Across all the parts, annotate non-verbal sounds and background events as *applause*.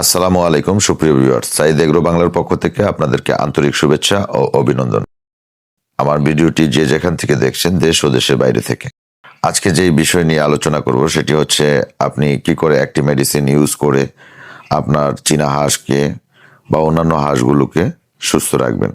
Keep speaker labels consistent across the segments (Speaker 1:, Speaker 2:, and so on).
Speaker 1: আসসালামু আলাইকুম, সুপ্রিয় ভিউয়ার্স। সাইদ এগ্রো বাংলার পক্ষ থেকে আপনাদেরকে আন্তরিক শুভেচ্ছা ও অভিনন্দন। আমার ভিডিওটি যে যেখান থেকে দেখছেন, দেশ ও দেশের বাইরে থেকে। আজকে যেই বিষয় নিয়ে আলোচনা করব, সেটি হচ্ছে আপনি কি করে একটি মেডিসিন ইউজ করে আপনার চীনা হাঁসকে বা অন্যান্য হাঁসগুলোকে সুস্থ রাখবেন।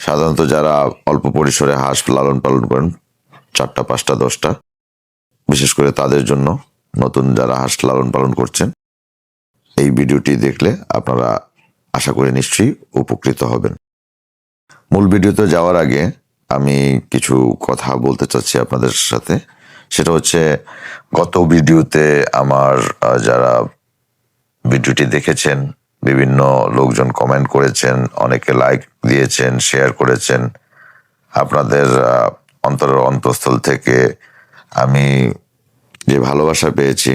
Speaker 1: সাধারণত যারা অল্প পরিসরে হাঁস লালন পালন করেন, চারটা, পাঁচটা, দশটা, বিশেষ করে তাদের জন্য নতুন যারা হাঁস লালন পালন করছেন এই ভিডিওটি দেখলে আপনারা আশা করি নিশ্চয়ই উপকৃত হবেন। মূল ভিডিওতে যাওয়ার আগে আমি কিছু কথা বলতে চাচ্ছি আপনাদের সাথে। সেটা হচ্ছে গত ভিডিওতে আমার যারা ভিডিওটি দেখেছেন বিভিন্ন লোকজন কমেন্ট করেছেন অনেকে লাইক দিয়েছেন শেয়ার করেছেন আপনাদের আহ, অন্তরের অন্তঃস্থল থেকে আমি যে ভালোবাসা পেয়েছি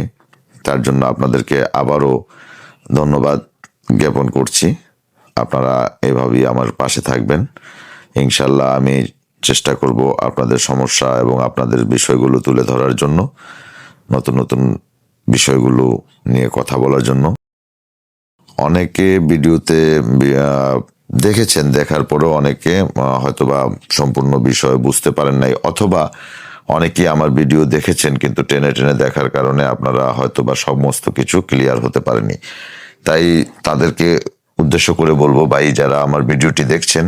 Speaker 1: তার জন্য আপনাদেরকে আবারও ধন্যবাদ জ্ঞাপন করছি। আপনারা এভাবেই আমার পাশে থাকবেন। ইনশাল্লাহ আমি চেষ্টা করব আপনাদের সমস্যা এবং আপনাদের বিষয়গুলো তুলে ধরার জন্য, নতুন নতুন বিষয়গুলো নিয়ে কথা বলার জন্য। অনেকে ভিডিওতে দেখেছেন, দেখার পরেও অনেকে হয়তোবা সম্পূর্ণ বিষয় বুঝতে পারেন নাই, অথবা অনেকেই আমার ভিডিও দেখেছেন, কিন্তু টেনে টেনে দেখার কারণে আপনারা হয়তো বা সমস্ত কিছু ক্লিয়ার হতে পারেনি। তাই তাদেরকে উদ্দেশ্য করে বলব, ভাই, যারা আমার ভিডিওটি দেখছেন,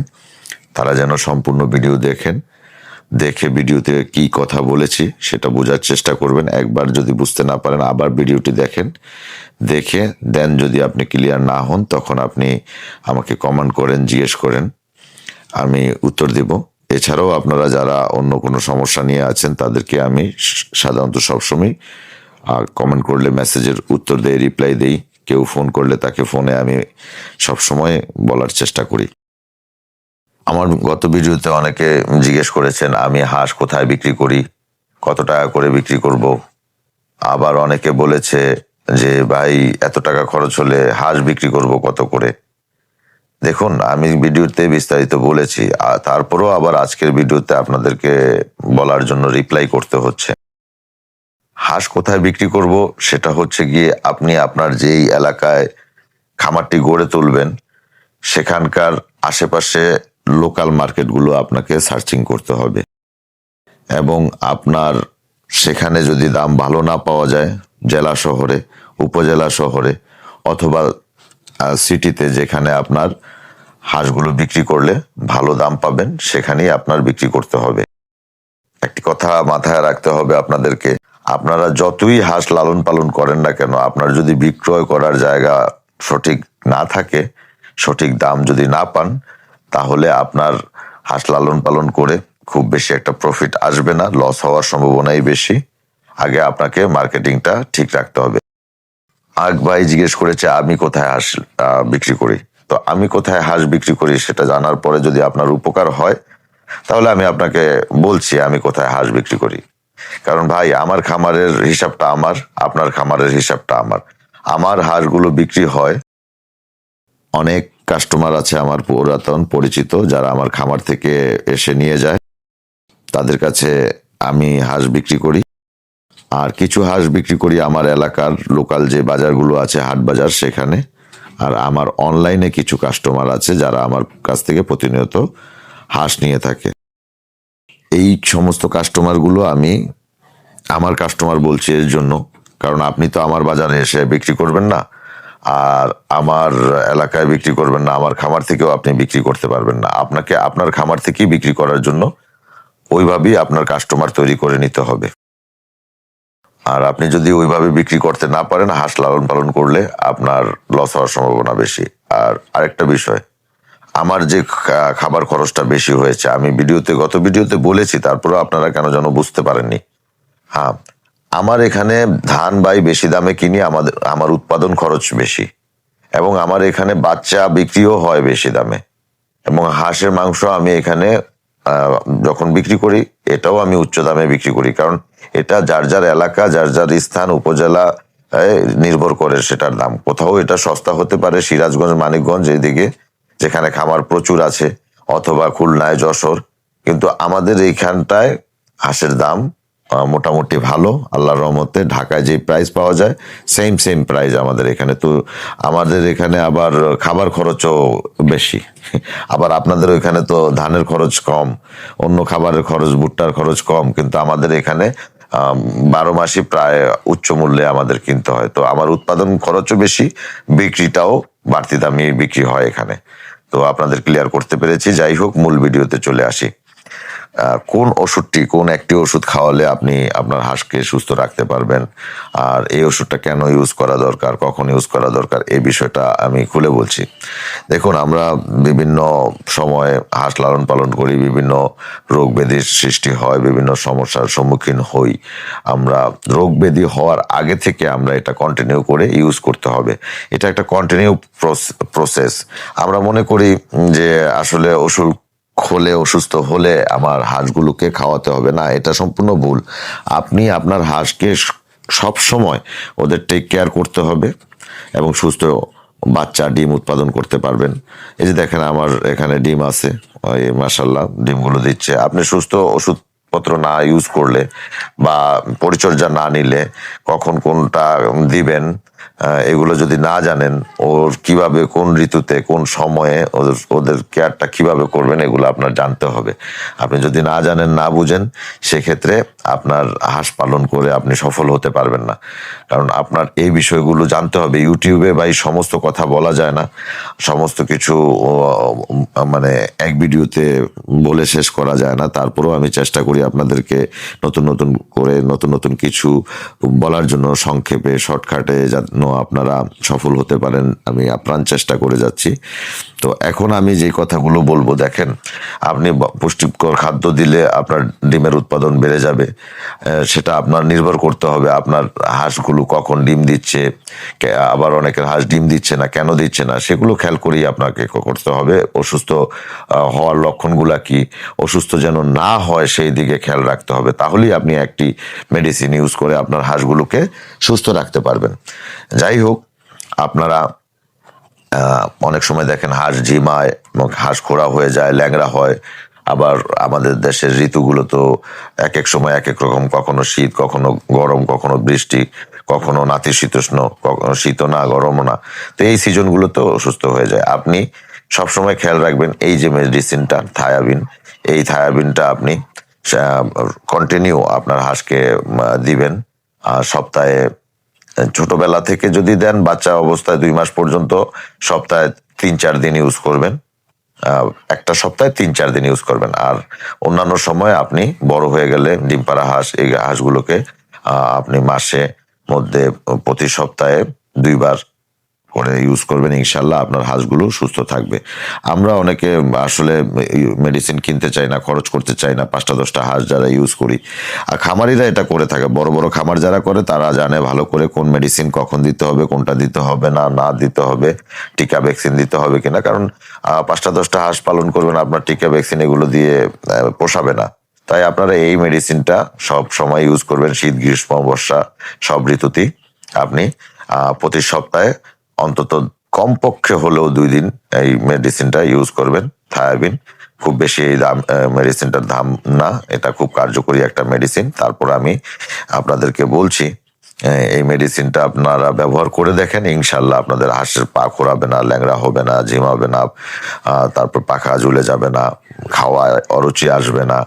Speaker 1: তারা যেন সম্পূর্ণ ভিডিও দেখেন। দেখে ভিডিওতে কি কথা বলেছি, সেটা বোঝার চেষ্টা করবেন। একবার যদি বুঝতে না পারেন, আবার ভিডিওটি দেখেন। দেখে দেন যদি আপনি ক্লিয়ার না হন, তখন আপনি আমাকে কমেন্ট করেন, জিজ্ঞেস করেন। আমি উত্তর দেব। এছাড়াও আপনারা যারা অন্য কোনো সমস্যা নিয়ে আছেন, তাদেরকে আমি সাধারণত সবসময় কমেন্ট করলে মেসেজের উত্তর দেই রিপ্লাই দেই। কেউ ফোন করলে তাকে ফোনে আমি সবসময় বলার চেষ্টা করি। আমার গত ভিডিওতে অনেকে জিজ্ঞেস করেছেন, আমি হাঁস কোথায় বিক্রি করি? কত টাকা করে বিক্রি করব? আবার অনেকে বলেছে যে, ভাই, এত টাকা খরচ হলে হাঁস বিক্রি করব কত করে? দেখুন, আমি ভিডিওতে বিস্তারিত বলেছি তারপরেও আবার আজকের ভিডিওতে আপনাদেরকে বলার জন্য রিপ্লাই করতে হচ্ছে। হাঁস কোথায় বিক্রি করব? সেটা হচ্ছে গিয়ে আপনি আপনার যেই এলাকায় খামারটি গড়ে তুলবেন, সেখানকার আশেপাশে লোকাল মার্কেটগুলো আপনাকে সার্চিং করতে হবে। এবং আপনার সেখানে যদি দাম ভালো না পাওয়া যায়, জেলা শহরে, উপজেলা শহরে, অথবা সিটিতে যেখানে আপনার হাঁসগুলো বিক্রি করলে ভালো দাম পাবেন, সেখানেই আপনার বিক্রি করতে হবে। একটি কথা মাথায় রাখতে হবে আপনাদেরকে, আপনারা যতই হাঁস লালন পালন করেন না কেন, আপনার যদি বিক্রয় করার জায়গা সঠিক না থাকে, সঠিক দাম যদি না পান, তাহলে আপনার হাঁস লালন পালন করে খুব বেশি একটা প্রফিট আসবে না লস হওয়ার সম্ভাবনাই বেশি। আগে আপনাকে মার্কেটিংটা ঠিক রাখতে হবে। আগ ভাই জিজ্ঞেস করেছে, আমি কোথায় হাঁস বিক্রি করি? তো আমি কোথায় হাঁস বিক্রি করি সেটা জানার পরে যদি আপনার উপকার হয়, তাহলে আমি আপনাকে বলছি, আমি কোথায় হাঁস বিক্রি করি? কারণ ভাই, আমার খামারের হিসাবটা আমার, আপনার খামারের হিসাবটা আমার। আমার হাঁসগুলো বিক্রি হয়, অনেক কাস্টমার আছে আমার পুরাতন পরিচিত, যারা আমার খামার থেকে এসে নিয়ে যায়। তাদের কাছে আমি হাঁস বিক্রি করি। আর কিছু হাঁস বিক্রি করি আমার এলাকার লোকাল যে বাজারগুলো আছে, হাট বাজার সেখানে। আর আমার অনলাইনে কিছু কাস্টমার আছে যারা আমার কাছ থেকে প্রতিনিয়ত হাঁস নিয়ে থাকে। এই সমস্ত কাস্টমারগুলো আমি আমার কাস্টমার বলছি এর জন্য। কারণ আপনি তো আমার বাজারে এসে বিক্রি করবেন না, আর আমার এলাকায় বিক্রি করবেন না, আমার খামার থেকেও আপনি বিক্রি করতে পারবেন না। আপনাকে আপনার খামার থেকেই বিক্রি করার জন্য ওইভাবেই আপনার কাস্টমার তৈরি করে নিতে হবে। আর আপনি যদি ওইভাবে বিক্রি করতে না পারেন, হাঁস লালন পালন করলে আপনার লস হওয়ার সম্ভাবনা বেশি। আর আরেকটা বিষয়, আমার যে খাবার খরচটা বেশি হয়েছে, আমি ভিডিওতে, গত ভিডিওতে বলেছি, তারপরেও আপনারা কেন যেন বুঝতে পারেননি। হ্যাঁ আমার এখানে ধান বাই বেশি দামে কিনি, আমাদের, আমার উৎপাদন খরচ বেশি। এবং আমার এখানে বাচ্চা বিক্রিও হয় বেশি দামে। এবং হাঁসের মাংস আমি এখানে যখন বিক্রি করি, এটাও আমি উচ্চ দামে বিক্রি করি। কারণ এটা যার যার এলাকা, যার যার স্থান, উপজেলা নির্ভর করে সেটার নাম। কোথাও এটা সস্তা হতে পারে, সিরাজগঞ্জ, মানিকগঞ্জ, এইদিকে, যেখানে খামার প্রচুর আছে, অথবা খুলনায় যশোর। কিন্তু আমাদের এইখানটায় হাঁসের দাম মোটামুটি ভালো। আল্লাহর রহমতে ঢাকায় যে প্রাইস পাওয়া যায় সেম সেম প্রাইস আমাদের এখানে। তো আমাদের এখানে আবার খাবার খরচও বেশি। *laughs* আবার আপনাদের ওইখানে তো ধানের খরচ কম, অন্য খাবারের খরচ, ভুট্টার খরচ কম। কিন্তু আমাদের এখানে বারো মাসই প্রায় উচ্চ মূল্যে আমাদের কিনতে হয়। তো আমার উৎপাদন খরচও বেশি, বিক্রিটাও বাড়তি দামি বিক্রি হয় এখানে। তো আপনাদের ক্লিয়ার করতে পেরেছি। যাই হোক, মূল ভিডিওতে চলে আসি। কোন ওষুধটি, কোন একটি ওষুধ খাওয়ালে আপনি আপনার হাঁসকে সুস্থ রাখতে পারবেন? আর এই ওষুধটা কেন ইউজ করা দরকার, কখন ইউজ করা দরকার, এই বিষয়টা আমি খুলে বলছি। দেখুন, আমরা বিভিন্ন সময়ে হাঁস লালন পালন করি, বিভিন্ন রোগ ব্যাধির সৃষ্টি হয়, বিভিন্ন সমস্যার সম্মুখীন হই। আমরা রোগ ব্যাধি হওয়ার আগে থেকে আমরা এটা কন্টিনিউ করে ইউজ করতে হবে। এটা একটা কন্টিনিউ প্রসেস আমরা মনে করি যে আসলে ওষুধ হলে, অসুস্থ হলে আমার হাঁসগুলোকে খাওয়াতে হবে। না, এটা সম্পূর্ণ ভুল। আপনি আপনার হাঁসকে সব সময় ওদের টেক কেয়ার করতে হবে এবং সুস্থ বাচ্চা ডিম উৎপাদন করতে পারবেন। এই যে দেখেন আমার এখানে ডিম আছে। ওই মাসাল্লাহ ডিমগুলো দিচ্ছে। আপনি সুস্থ ওষুধপত্র না ইউজ করলে বা পরিচর্যা না নিলে কখন কোনটা দিবেন এগুলো যদি না জানেন, ওর কীভাবে, কোন ঋতুতে, কোন সময়ে ওদের ওদের কেয়ারটা কীভাবে করবেন, এগুলো আপনার জানতে হবে। আপনি যদি না জানেন, না বুঝেন, সেক্ষেত্রে আপনার হাঁস পালন করে আপনি সফল হতে পারবেন না। কারণ আপনার এই বিষয়গুলো জানতে হবে। ইউটিউবে বা এই সমস্ত কথা বলা যায় না। সমস্ত কিছু মানে এক ভিডিওতে বলে শেষ করা যায় না। তারপরেও আমি চেষ্টা করি আপনাদেরকে নতুন নতুন করে, নতুন নতুন কিছু বলার জন্য সংক্ষেপে, শর্টকাটে যেন আপনারা সফল হতে পারেন, আমি আপ্রাণ চেষ্টা করে যাচ্ছি। তো এখন আমি যে কথাগুলো বলব, দেখেন, আপনি পুষ্টিকর খাদ্য দিলে আপনার ডিমের উৎপাদন বেড়ে যাবে। সেটা আপনার নির্ভর করতে হবে আপনার হাঁসগুলো কখন ডিম দিচ্ছে আবার অনেকের হাঁস ডিম দিচ্ছে না, কেন দিচ্ছে না, সেগুলো খেয়াল করেই আপনাকে করতে হবে। অসুস্থ হওয়ার লক্ষণগুলা কি? অসুস্থ যেন না হয়, সেই দিকে খেয়াল রাখতে হবে। তাহলেই আপনি একটি মেডিসিন ইউজ করে আপনার হাঁসগুলোকে সুস্থ রাখতে পারবেন। যাই হোক, আপনারা অনেক সময় দেখেন হাঁস এবং হাঁস খোড়া হয়ে যায়, ল্যাংড়া হয়। আবার আমাদের দেশের ঋতুগুলো তো এক এক সময় এক এক রকম। কখনো শীত, কখনো গরম, কখনো বৃষ্টি, কখনো নাতিশীতোষ্ণ, কখনো শীত না, গরমও না। তো এই সিজনগুলো তো অসুস্থ হয়ে যায়। আপনি সবসময় খেয়াল রাখবেন, এই যে মেডিসিনটা, থায়াবিন, এই থায়াবিনটা আপনি কন্টিনিউ আপনার হাঁসকে দিবেন সপ্তাহে, ছোটবেলা থেকে যদি দেন, বাচ্চা অবস্থায় দুই মাস পর্যন্ত সপ্তাহে তিন চার দিন ইউজ করবেন একটা সপ্তাহে তিন চার দিন ইউজ করবেন, আর অন্যান্য সময় আপনি বড় হয়ে গেলে ডিম পাড়া হাঁস, এই হাঁসগুলোকে আপনি মাসে মধ্যে প্রতি সপ্তাহে দুইবার করে ইউজ করবেন, ইনশাল্লাহ আপনার হাঁসগুলো সুস্থ থাকবে। আমরা অনেকে আসলে মেডিসিন কিনতে চাই না, খরচ করতে চাই না, পাঁচটা, দশটা হাঁস যারা ইউজ করি। আর খামারিরা এটা করে থাকে, বড় বড় খামার যারা করে, তারা জানে ভালো করে কোন মেডিসিন কখন দিতে হবে, কোনটা দিতে হবে না না দিতে হবে, টিকা ভ্যাকসিন দিতে হবে কিনা। কারণ পাঁচটা, দশটা হাঁস পালন করবেন, আপনার টিকা ভ্যাকসিন এগুলো দিয়ে পোষাবে না। তাই আপনারা এই মেডিসিনটা সব সময় ইউজ করবেন, শীত, গ্রীষ্ম, বর্ষা, সব ঋতুতেই। আপনি প্রতি সপ্তাহে অন্তত কমপক্ষে হলেও দুই দিন এই মেডিসিনটা ইউজ করবেন থায়াবিন খুব বেশি এই দাম মেডিসিনটার দাম না, এটা খুব কার্যকরী একটা মেডিসিন তারপর আমি আপনাদেরকে বলছি এই মেডিসিনটা আপনারা ব্যবহার করে দেখেন ইনশাল্লাহ আপনাদের হাঁসের পা খোরাবে না, ল্যাংড়া হবে না, ঝিমাবে না তারপর পাখা ঝুলে যাবে না খাওয়া অরুচি আসবে না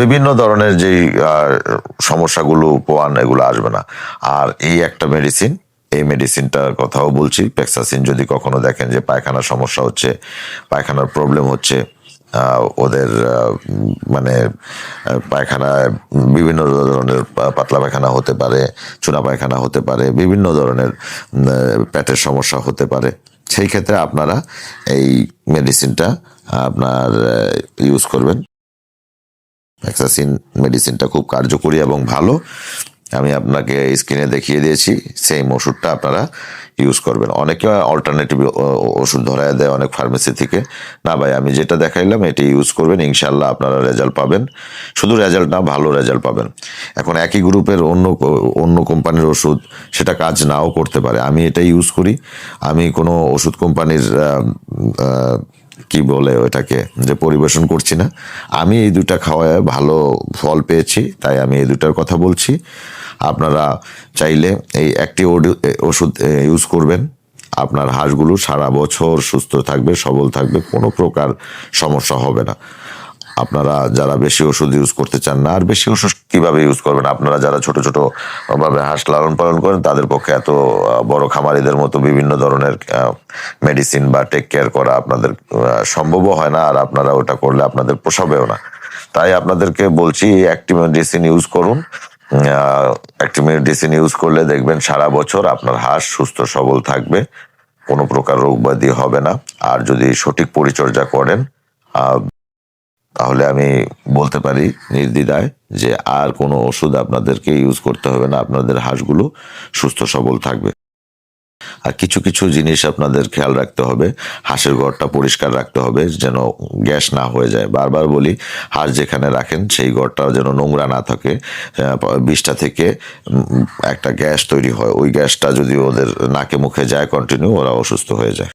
Speaker 1: বিভিন্ন ধরনের যেই সমস্যাগুলো পোয়ান এগুলো আসবে না। আর এই একটা মেডিসিন এই মেডিসিনটার কথাও বলছি। পেক্সাসিন যদি কখনো দেখেন যে পায়খানার সমস্যা হচ্ছে, পায়খানার প্রবলেম হচ্ছে ওদের মানে পায়খানায় বিভিন্ন ধরনের পাতলা পায়খানা হতে পারে চুনা পায়খানা হতে পারে, বিভিন্ন ধরনের পেটের সমস্যা হতে পারে। সেই ক্ষেত্রে আপনারা এই মেডিসিনটা আপনার ইউজ করবেন। ভ্যাক্সাসিন মেডিসিনটা খুব কার্যকরী এবং ভালো। আমি আপনাকে স্ক্রিনে দেখিয়ে দিয়েছি। সেম ওষুধটা আপনারা ইউজ করবেন। অনেকে অল্টারনেটিভ ওষুধ ধরায় দেয় অনেক ফার্মেসি থেকে। না ভাই, আমি যেটা দেখাইলাম, এটি ইউজ করবেন। ইনশাল্লাহ আপনারা রেজাল্ট পাবেন। শুধু রেজাল্ট না, ভালো রেজাল্ট পাবেন। এখন একই গ্রুপের অন্য অন্য কোম্পানির ওষুধ, সেটা কাজ নাও করতে পারে। আমি এটা ইউজ করি। আমি কোনো ওষুধ কোম্পানির কি বলে ওটাকে? যে পরিবেশন করছি না। আমি এই দুটা খাওয়ায় ভালো ফল পেয়েছি, তাই আমি এই দুটার কথা বলছি। আপনারা চাইলে এই একটি ওষুধ ইউজ করবেন। আপনার হাঁসগুলো সারা বছর সুস্থ থাকবে, সবল থাকবে, কোনো প্রকার সমস্যা হবে না। আপনারা যারা বেশি ওষুধ ইউজ করতে চান না, আর বেশি ওষুধ কীভাবে ইউজ করবেন? আপনারা যারা ছোট ছোট ভাবে হাঁস লালন পালন করেন, তাদের পক্ষে এত বড় খামারিদের মতো বিভিন্ন ধরনের মেডিসিন বা টেক কেয়ার করা আপনাদের সম্ভবও হয় না, আর আপনারা ওটা করলে আপনাদের পোষাবেও না। তাই আপনাদেরকে বলছি একটি মেডিসিন ইউজ করুন। একটি মেডিসিন ইউজ করলে দেখবেন সারা বছর আপনার হাঁস সুস্থ, সবল থাকবে। কোনো প্রকার রোগ ব্যাধি হবে না। আর যদি সঠিক পরিচর্যা করেন তাহলে আমি বলতে পারি নির্দ্বিধায় যে আর কোনো ওষুধ আপনাদেরকে ইউজ করতে হবে না, আপনাদের হাঁসগুলো সুস্থ, সবল থাকবে। আর কিছু কিছু জিনিস আপনাদের খেয়াল রাখতে হবে, হাঁসের ঘরটা পরিষ্কার রাখতে হবে যেন গ্যাস না হয়ে যায়। বারবার বলি, হাঁস যেখানে রাখেন সেই ঘরটা যেন নোংরা না থাকে। বিষটা থেকে একটা গ্যাস তৈরি হয়। ওই গ্যাসটা যদি ওদের নাকে মুখে যায় কন্টিনিউ ওরা অসুস্থ হয়ে যায়।